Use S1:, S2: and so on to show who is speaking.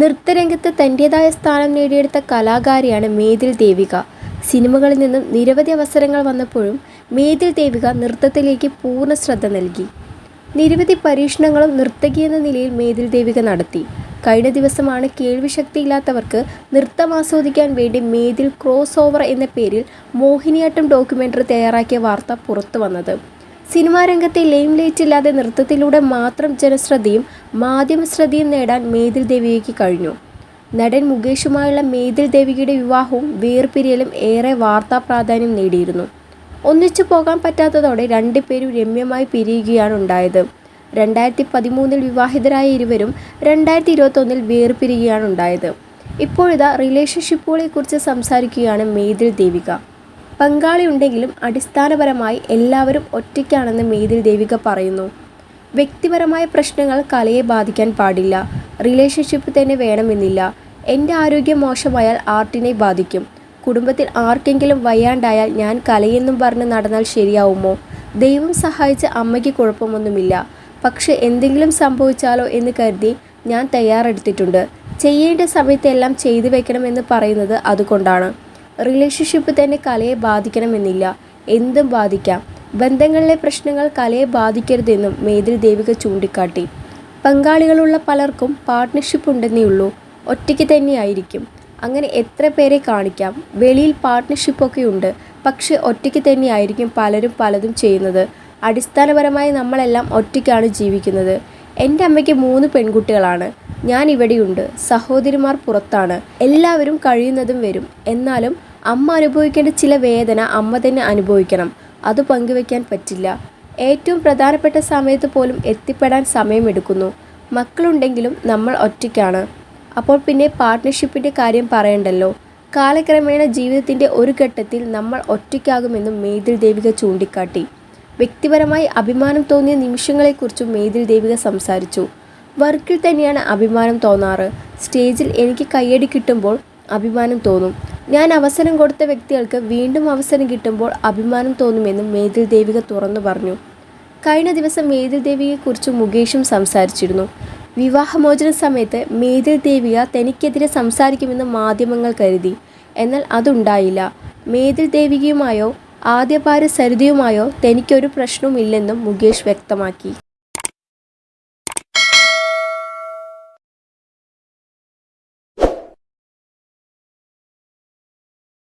S1: നൃത്തരംഗത്ത് തന്റേതായ സ്ഥാനം നേടിയെടുത്ത കലാകാരിയാണ് മേതിൽ ദേവിക. സിനിമകളിൽ നിന്നും നിരവധി അവസരങ്ങൾ വന്നപ്പോഴും മേതിൽ ദേവിക നൃത്തത്തിലേക്ക് പൂർണ ശ്രദ്ധ നൽകി. നിരവധി പരീക്ഷണങ്ങളും നർത്തകി എന്ന നിലയിൽ മേതിൽ ദേവിക നടത്തി. കഴിഞ്ഞ ദിവസമാണ് കേൾവിശക്തിയില്ലാത്തവർക്ക് നൃത്തം ആസ്വദിക്കാൻ വേണ്ടി മേതിൽ ക്രോസ് ഓവർ എന്ന പേരിൽ മോഹിനിയാട്ടം ഡോക്യുമെന്ററി തയ്യാറാക്കിയ വാർത്ത പുറത്തു വന്നത്. സിനിമാ രംഗത്തെ ലെയിം ലൈറ്റ് ഇല്ലാതെ നൃത്തത്തിലൂടെ മാത്രം ജനശ്രദ്ധയും മാധ്യമ ശ്രദ്ധയും നേടാൻ മേതിൽ ദേവികയ്ക്ക് കഴിഞ്ഞു. നടൻ മുകേഷുമായുള്ള മേതിൽ ദേവികയുടെ വിവാഹവും വേർപിരിയലും ഏറെ വാർത്താ പ്രാധാന്യം നേടിയിരുന്നു. ഒന്നിച്ചു പോകാൻ പറ്റാത്തതോടെ രണ്ടുപേരും രമ്യമായി പിരിയുകയാണ് ഉണ്ടായത്. രണ്ടായിരത്തി പതിമൂന്നിൽ വിവാഹിതരായ ഇരുവരും രണ്ടായിരത്തി ഇരുപത്തൊന്നിൽ വേർപിരിയുകയാണ് ഉണ്ടായത്. ഇപ്പോഴിതാ റിലേഷൻഷിപ്പുകളെക്കുറിച്ച് സംസാരിക്കുകയാണ് മേതിൽ ദേവിക. പങ്കാളി ഉണ്ടെങ്കിലും അടിസ്ഥാനപരമായി എല്ലാവരും ഒറ്റയ്ക്കാണെന്ന് മേതിൽ ദേവിക പറയുന്നു. വ്യക്തിപരമായ പ്രശ്നങ്ങൾ കലയെ ബാധിക്കാൻ പാടില്ല. റിലേഷൻഷിപ്പ് തന്നെ വേണമെന്നില്ല. എന്റെ ആരോഗ്യം മോശമായാൽ ആർട്ടിനെ ബാധിക്കും. കുടുംബത്തിൽ ആർക്കെങ്കിലും വയ്യാണ്ടായാൽ ഞാൻ കലയെന്നും പറഞ്ഞ് നടന്നാൽ ശരിയാവുമോ? ദൈവം സഹായിച്ച അമ്മയ്ക്ക് കുഴപ്പമൊന്നുമില്ല. പക്ഷെ എന്തെങ്കിലും സംഭവിച്ചാലോ എന്ന് കരുതി ഞാൻ തയ്യാറെടുത്തിട്ടുണ്ട്. ചെയ്യേണ്ട സമയത്തെല്ലാം ചെയ്തു വെക്കണമെന്ന് പറയുന്നത് അതുകൊണ്ടാണ്. റിലേഷൻഷിപ്പ് തന്നെ കലയെ ബാധിക്കണമെന്നില്ല. എന്തും ബാധിക്കാം. ബന്ധങ്ങളിലെ പ്രശ്നങ്ങൾ കലയെ ബാധിക്കരുതെന്നും മേതിൽ ദേവിക ചൂണ്ടിക്കാട്ടി. പങ്കാളികളുള്ള പലർക്കും പാർട്ട്ണർഷിപ്പ് ഉണ്ടെന്നേ ഉള്ളൂ ഒറ്റയ്ക്ക് തന്നെയായിരിക്കും. അങ്ങനെ എത്ര പേരെ കാണിക്കാം? വെളിയിൽ പാർട്ട്ണർഷിപ്പൊക്കെ ഉണ്ട് പക്ഷേ ഒറ്റയ്ക്ക് തന്നെയായിരിക്കും പലരും പലതും ചെയ്യുന്നത്. അടിസ്ഥാനപരമായി നമ്മളെല്ലാം ഒറ്റയ്ക്കാണ് ജീവിക്കുന്നത്. എന്റെ അമ്മയ്ക്ക് മൂന്ന് പെൺകുട്ടികളാണ്. ഞാൻ ഇവിടെയുണ്ട്. സഹോദരിമാർ പുറത്താണ്. എല്ലാവരും കഴിയുന്നതും വരും. എന്നാലും അമ്മ അനുഭവിക്കേണ്ട ചില വേദന അമ്മ തന്നെ അനുഭവിക്കണം. അത് പങ്കുവെക്കാൻ പറ്റില്ല. ഏറ്റവും പ്രധാനപ്പെട്ട സമയത്ത് പോലും എത്തിപ്പെടാൻ സമയമെടുക്കുന്നു. മക്കളുണ്ടെങ്കിലും നമ്മൾ ഒറ്റയ്ക്കാണ്. അപ്പോൾ പിന്നെ പാർട്ട്ണർഷിപ്പിന്റെ കാര്യം പറയണ്ടല്ലോ. കാലക്രമേണ ജീവിതത്തിന്റെ ഒരു ഘട്ടത്തിൽ നമ്മൾ ഒറ്റയ്ക്കാകുമെന്നും മേതിൽ ദേവിക ചൂണ്ടിക്കാട്ടി. വ്യക്തിപരമായി അഭിമാനം തോന്നിയ നിമിഷങ്ങളെക്കുറിച്ചും മേതിൽ ദേവിക സംസാരിച്ചു. വർക്കിൽ തന്നെയാണ് അഭിമാനം തോന്നാറ്. സ്റ്റേജിൽ എനിക്ക് കയ്യടി കിട്ടുമ്പോൾ അഭിമാനം തോന്നും. ഞാൻ അവസരം കൊടുത്ത വ്യക്തികൾക്ക് വീണ്ടും അവസരം കിട്ടുമ്പോൾ അഭിമാനം തോന്നുമെന്നും മേതിൽ ദേവിക തുറന്നു പറഞ്ഞു. കഴിഞ്ഞ ദിവസം മേതിൽ ദേവിയെക്കുറിച്ച് മുകേഷും സംസാരിച്ചിരുന്നു. വിവാഹമോചന സമയത്ത് മേതിൽ ദേവിക തനിക്കെതിരെ സംസാരിക്കുമെന്ന് മാധ്യമങ്ങൾ കരുതി. എന്നാൽ അതുണ്ടായില്ല. മേതിൽ ദേവികയുമായോ ആദ്യപാര സരിതയുമായോ തനിക്കൊരു പ്രശ്നവുമില്ലെന്നും മുകേഷ് വ്യക്തമാക്കി.